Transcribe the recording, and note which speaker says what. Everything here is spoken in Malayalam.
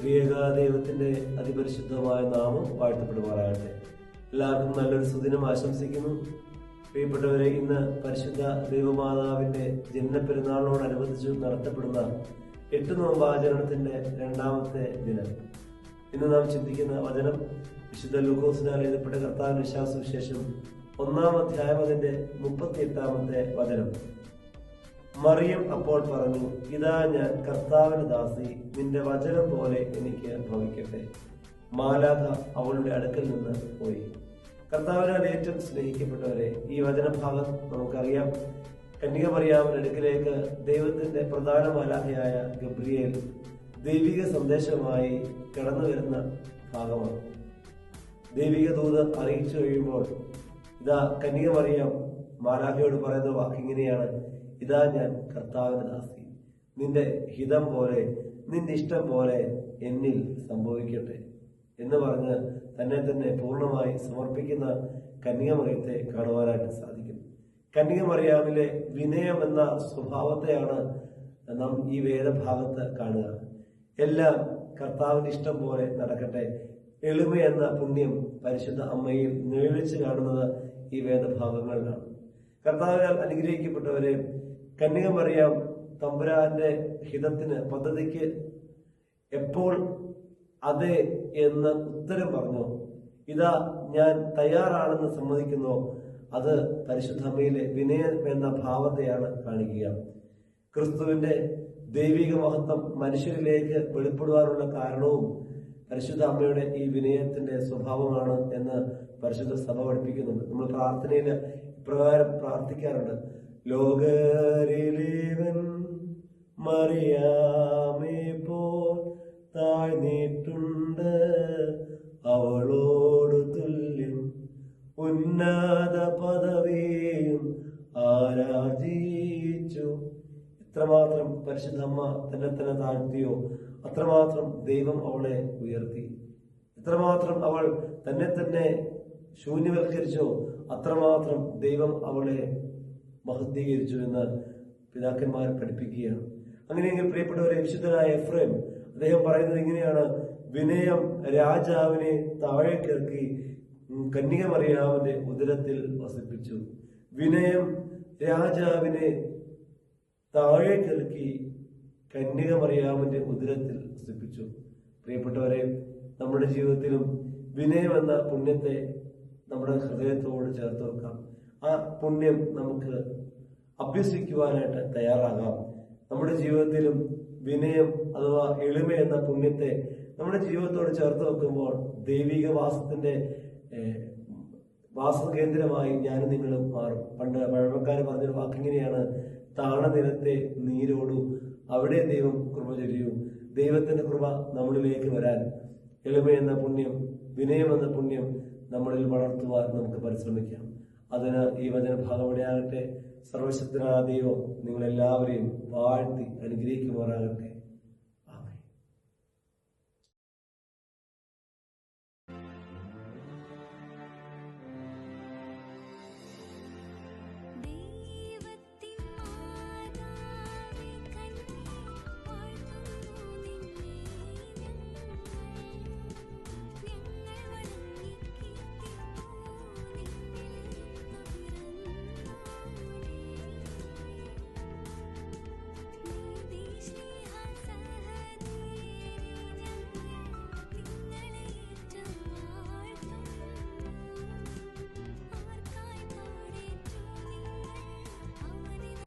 Speaker 1: ത്രിയേക ദൈവത്തിന്റെ അതിപരിശുദ്ധമായ നാമം വാഴ്ത്തപ്പെടുമാറാകട്ടെ. എല്ലാവർക്കും നല്ലൊരു സുദിനം ആശംസിക്കുന്നു. പ്രിയപ്പെട്ടവരെ ഇന്ന് പരിശുദ്ധ ദൈവമാതാവിന്റെ ജനനപ്പെരുന്നാളിനോടനുബന്ധിച്ച് നടത്തപ്പെടുന്ന എട്ട് നോമ്പാചരണത്തിന്റെ രണ്ടാമത്തെ ദിനം. ഇന്ന് നാം ചിന്തിക്കുന്ന വചനം വിശുദ്ധ ലൂക്കോസിനാൽ എഴുതപ്പെട്ട കർത്താവിന്റെ വിശ്വാസവിശേഷം ഒന്നാം അധ്യായം അതിന്റെ മുപ്പത്തി എട്ടാമത്തെ വചനം. മറിയം അപ്പോൾ പറഞ്ഞു ഇതാ ഞാൻ കർത്താവിന് ദാസി നിന്റെ വചനം പോലെ എനിക്ക് ഭവിക്കട്ടെ മാലാഖ അവളുടെ അടുക്കൽ നിന്ന് പോയി. കർത്താവിനാൽ ഏറ്റവും സ്നേഹിക്കപ്പെട്ടവരെ ഈ വചനഭാഗം നമുക്കറിയാം. കന്യക മറിയാമൻ അടുക്കിലേക്ക് ദൈവത്തിന്റെ പ്രധാന മാലാഖയായ ഗബ്രിയേൽ ദൈവിക സന്ദേശമായി കടന്നു വരുന്ന ഭാഗമാണ്. ദൈവിക ദൂത് അറിയിച്ചു കഴിയുമ്പോൾ ഇതാ കന്യക മറിയാം മാലാഖയോട് പറയുന്ന വാക്ക് ഇങ്ങനെയാണ്. ഇതാ ഞാൻ കർത്താവിന് ദാസി. നിന്റെ ഹിതം പോലെ നിന്റെ ഇഷ്ടം പോലെ എന്നിൽ സംഭവിക്കട്ടെ എന്ന് പറഞ്ഞ് തന്നെ തന്നെ പൂർണമായി സമർപ്പിക്കുന്ന കന്യകമറിയത്തെ കാണുവാനായിട്ട് സാധിക്കും കന്യകമറിയാമിലെ വിനയം എന്ന സ്വഭാവത്തെയാണ് നാം ഈ വേദഭാഗത്ത് കാണുക. എല്ലാം കർത്താവിന്റെ ഇഷ്ടം പോലെ നടക്കട്ടെ. എളിമ എന്ന പുണ്യം പരിശുദ്ധ അമ്മയിൽ നിഴലിച്ച് കാണുന്നത് ഈ വേദഭാഗങ്ങളിലാണ്. കർത്താവിനാൽ അനുഗ്രഹിക്കപ്പെട്ടവരെ കന്യകമറിയാം തമ്പുരാന്റെ ഹിതത്തിന് പദ്ധതിക്ക് എപ്പോൾ അതെ എന്ന് ഉത്തരം പറഞ്ഞു? ഇതാ ഞാൻ തയ്യാറാണെന്ന് സമ്മതിക്കുന്നു. അത് പരിശുദ്ധമ്മയിലെ വിനയം എന്ന ഭാവത്തെയാണ് കാണിക്കുക. ക്രിസ്തുവിന്റെ ദൈവിക മഹത്വം മനുഷ്യരിലേക്ക് വെളിപ്പെടുവാനുള്ള കാരണവും പരിശുദ്ധ അമ്മയുടെ ഈ വിനയത്തിന്റെ സ്വഭാവമാണ് എന്ന് പരിശുദ്ധ സഭ പഠിപ്പിക്കുന്നുണ്ട്. നമ്മൾ പ്രാർത്ഥനയിൽ ഇപ്രകാരം പ്രാർത്ഥിക്കാറുണ്ട്. ലോകരിലേവൻ മറിയാമേ പോൽ താഴ്ന്നിട്ടുണ്ട് അവളോട് തുല്യം ഉന്നത പദവിയും ആരാധിച്ചു എത്രമാത്രം പരിശുദ്ധമ്മ തന്നെ തന്നെ താഴ്ത്തിയോ? അത്രമാത്രം ദൈവം അവളെ ഉയർത്തി. എത്രമാത്രം അവൾ തന്നെ തന്നെ ശൂന്യവൽക്കരിച്ചോ? അത്രമാത്രം ദൈവം അവളെ മഹത്വീകരിച്ചു എന്ന് പിതാക്കന്മാർ പഠിപ്പിക്കുകയാണ്. അങ്ങനെയെങ്കിൽ പ്രിയപ്പെട്ടവരെ വിശുദ്ധനായ എഫ്രേം അദ്ദേഹം പറയുന്നത് ഇങ്ങനെയാണ്. വിനയം രാജാവിനെ താഴെ കിറക്കി കന്യക മറിയാവിന്റെ ഉദരത്തിൽ വസിപ്പിച്ചു. വിനയം രാജാവിനെ താഴെ കിറക്കി കന്യക മറിയാവിന്റെ ഉദരത്തിൽ വസിപ്പിച്ചു. പ്രിയപ്പെട്ടവരെ നമ്മുടെ ജീവിതത്തിലും വിനയം എന്ന പുണ്യത്തെ നമ്മുടെ ഹൃദയത്തോട് ചേർത്ത് വെക്കാം. ആ പുണ്യം നമുക്ക് അഭ്യസിക്കുവാനായിട്ട് തയ്യാറാകാം. നമ്മുടെ ജീവിതത്തിലും വിനയം അഥവാ എളിമ എന്ന പുണ്യത്തെ നമ്മുടെ ജീവിതത്തോട് ചേർത്ത് വെക്കുമ്പോൾ ദൈവിക വാസത്തിന്റെ വാസകേന്ദ്രമായി ഞാനും നിങ്ങളും മാറും. പണ്ട് പഴമക്കാർ പറഞ്ഞൊരു വാക്കിങ്ങനെയാണ് താണനിലത്തെ നീരോടു അവിടെ ദൈവം കൃപ ചൊരിയൂ. ദൈവത്തിന്റെ കൃപ നമ്മളിലേക്ക് വരാൻ എളിമ എന്ന പുണ്യം വിനയം എന്ന പുണ്യം നമ്മളിൽ വളർത്തുവാൻ നമുക്ക് പരിശ്രമിക്കാം. അതിന് ഈ വചനഭാഗം ഇടയാകട്ടെ സർവശക്തനായ ദൈവം നിങ്ങളെല്ലാവരെയും വാഴ്ത്തി അനുഗ്രഹിക്കുമാറാകട്ടെ.